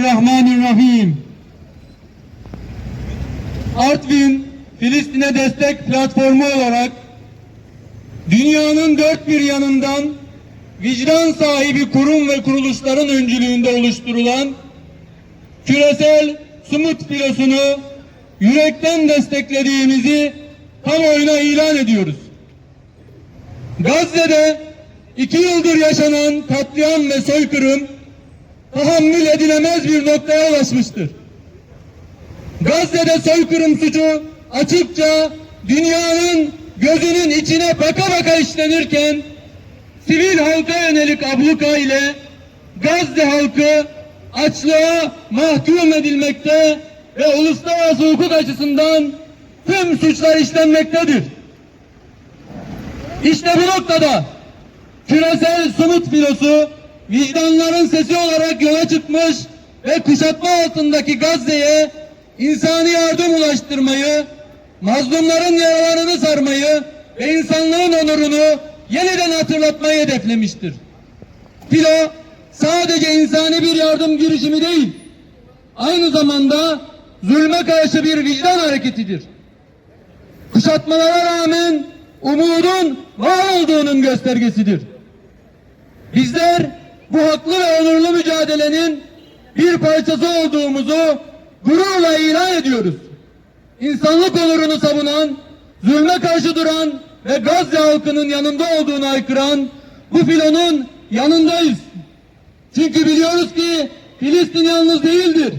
Bismillahirrahmanirrahim. Artvin, Filistin'e destek platformu olarak dünyanın dört bir yanından vicdan sahibi kurum ve kuruluşların öncülüğünde oluşturulan küresel sumut filosunu yürekten desteklediğimizi kamuoyuna ilan ediyoruz. Gazze'de iki yıldır yaşanan katliam ve soykırım tahammül edilemez bir noktaya ulaşmıştır. Gazze'de soykırım suçu açıkça dünyanın gözünün içine baka baka işlenirken sivil halka yönelik abluka ile Gazze halkı açlığa mahkum edilmekte ve uluslararası hukuk açısından tüm suçlar işlenmektedir. İşte bu noktada küresel sumut filosu vicdanların sesi olarak yola çıkmış ve kuşatma altındaki Gazze'ye insani yardım ulaştırmayı, mazlumların yaralarını sarmayı ve insanlığın onurunu yeniden hatırlatmayı hedeflemiştir. Filo sadece insani bir yardım girişimi değil, aynı zamanda zulme karşı bir vicdan hareketidir. Kuşatmalara rağmen umudun var olduğunun göstergesidir. Bizler bu haklı ve onurlu mücadelenin bir parçası olduğumuzu gururla ilan ediyoruz. İnsanlık onurunu savunan, zulme karşı duran ve Gazze halkının yanında olduğunu aykıran bu filonun yanındayız. Çünkü biliyoruz ki Filistin yalnız değildir.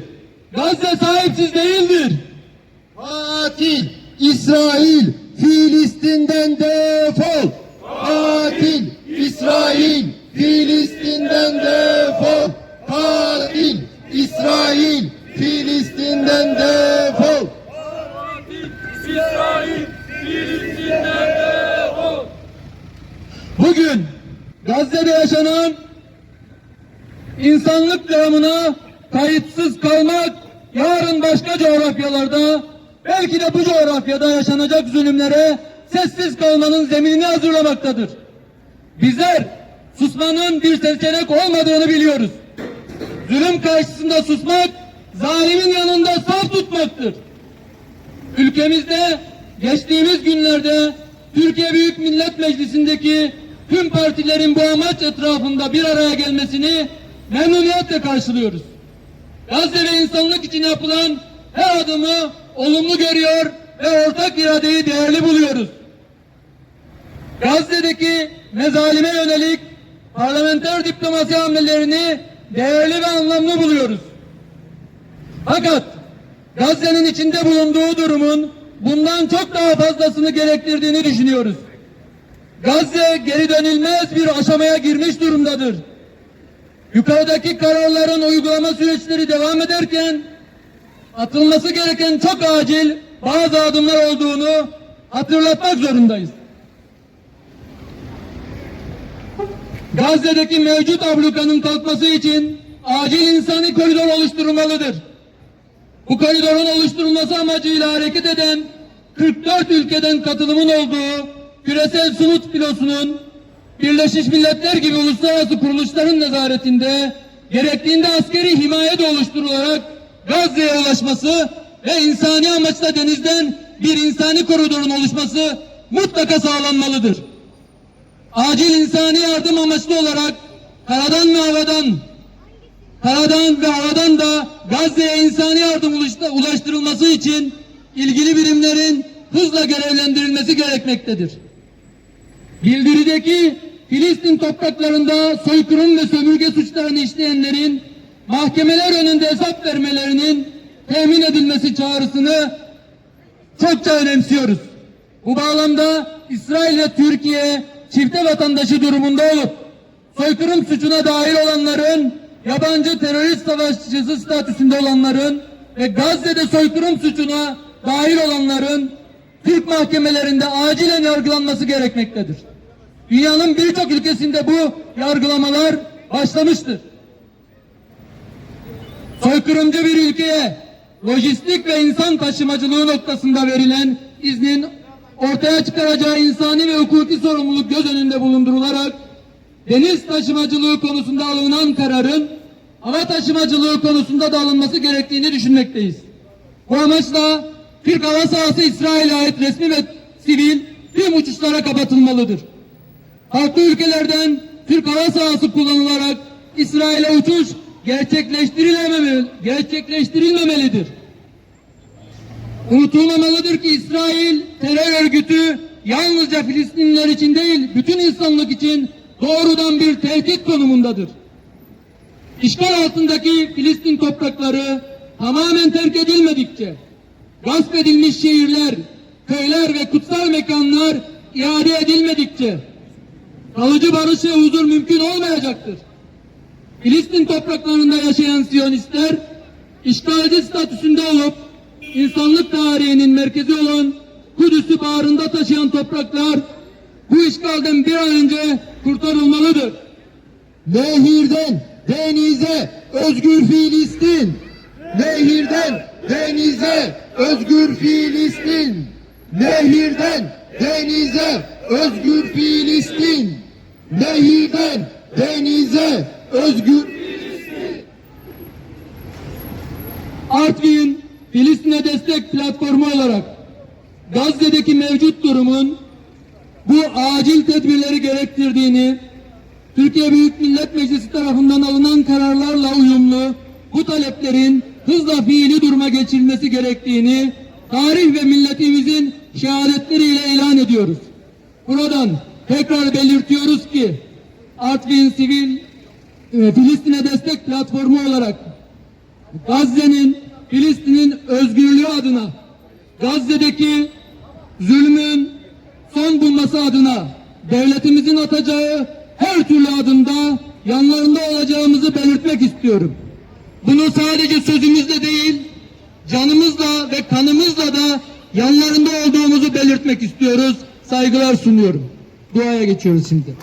Gazze sahipsiz değildir. Katil İsrail Filistin'den defol. İnsanlık dramına kayıtsız kalmak yarın başka coğrafyalarda belki de bu coğrafyada yaşanacak zulümlere sessiz kalmanın zeminini hazırlamaktadır. Bizler susmanın bir seçenek olmadığını biliyoruz. Zulüm karşısında susmak zalimin yanında saf tutmaktır. Ülkemizde geçtiğimiz günlerde Türkiye Büyük Millet Meclisi'ndeki tüm partilerin bu amaç etrafında bir araya gelmesini memnuniyetle karşılıyoruz. Gazze ve insanlık için yapılan her adımı olumlu görüyor ve ortak iradeyi değerli buluyoruz. Gazze'deki mezalime yönelik parlamenter diplomasi hamlelerini değerli ve anlamlı buluyoruz. Fakat Gazze'nin içinde bulunduğu durumun bundan çok daha fazlasını gerektirdiğini düşünüyoruz. Gazze geri dönülmez bir aşamaya girmiş durumdadır. Yukarıdaki kararların uygulama süreçleri devam ederken atılması gereken çok acil bazı adımlar olduğunu hatırlatmak zorundayız. Gazze'deki mevcut ablukanın kalkması için acil insani koridor oluşturulmalıdır. Bu koridorun oluşturulması amacıyla hareket eden 44 ülkeden katılımın olduğu küresel sumut filosunun Birleşmiş Milletler gibi uluslararası kuruluşların nezaretinde gerektiğinde askeri himaye de oluşturularak Gazze'ye ulaşması ve insani amaçla denizden bir insani koridorun oluşması mutlaka sağlanmalıdır. Acil insani yardım amaçlı olarak karadan ve havadan karadan ve havadan da Gazze'ye insani yardım ulaştı- ulaştırılması için ilgili birimlerin hızla görevlendirilmesi gerekmektedir. Bildirideki Filistin topraklarında soykırım ve sömürge suçlarını işleyenlerin mahkemeler önünde hesap vermelerinin temin edilmesi çağrısını çokça önemsiyoruz. Bu bağlamda İsrail ve Türkiye çifte vatandaşı durumunda olup soykırım suçuna dahil olanların yabancı terörist savaşçısı statüsünde olanların ve Gazze'de soykırım suçuna dahil olanların Türk mahkemelerinde acilen yargılanması gerekmektedir. Dünyanın birçok ülkesinde bu yargılamalar başlamıştır. Soykırımcı bir ülkeye lojistik ve insan taşımacılığı noktasında verilen iznin ortaya çıkaracağı insani ve hukuki sorumluluk göz önünde bulundurularak deniz taşımacılığı konusunda alınan kararın hava taşımacılığı konusunda da alınması gerektiğini düşünmekteyiz. Bu amaçla Türk hava sahası İsrail'e ait resmi ve sivil tüm uçuşlara kapatılmalıdır. Farklı ülkelerden Türk hava sahası kullanılarak İsrail'e uçuş gerçekleştirilememeli, gerçekleştirilmemelidir. Unutulmamalıdır ki İsrail terör örgütü yalnızca Filistinliler için değil, bütün insanlık için doğrudan bir tehdit konumundadır. İşgal altındaki Filistin toprakları tamamen terk edilmedikçe, gasp edilmiş şehirler, köyler ve kutsal mekanlar iade edilmedikçe, kalıcı barış ve huzur mümkün olmayacaktır. Filistin topraklarında yaşayan Siyonistler, işgalci statüsünde olup, insanlık tarihinin merkezi olan Kudüs'ü bağrında taşıyan topraklar, bu işgalden bir an önce kurtarılmalıdır. Nehirden denize özgür Filistin. Nehirden denize özgür Filistin. Nehirden denize özgür Filistin. Nehirden denize özgür Artvin Filistin'e destek platformu olarak Gazze'deki mevcut durumun bu acil tedbirleri gerektirdiğini, Türkiye Büyük Millet Meclisi tarafından alınan kararlarla uyumlu bu taleplerin hızla fiili duruma geçirilmesi gerektiğini tarih ve milletimizin şehadetleriyle ilan ediyoruz. Buradan tekrar belirtiyoruz ki Artvin Sivil e, Filistin'e destek platformu olarak Gazze'nin, Filistin'in özgürlüğü adına, Gazze'deki zulmün son bulması adına devletimizin atacağı her türlü adımda yanlarında olacağımızı belirtmek istiyorum. Bunu sadece sözümüzle değil, canımızla ve kanımızla da yanlarında olduğumuzu belirtmek istiyoruz. Saygılar sunuyorum. Duaya geçiyoruz şimdi.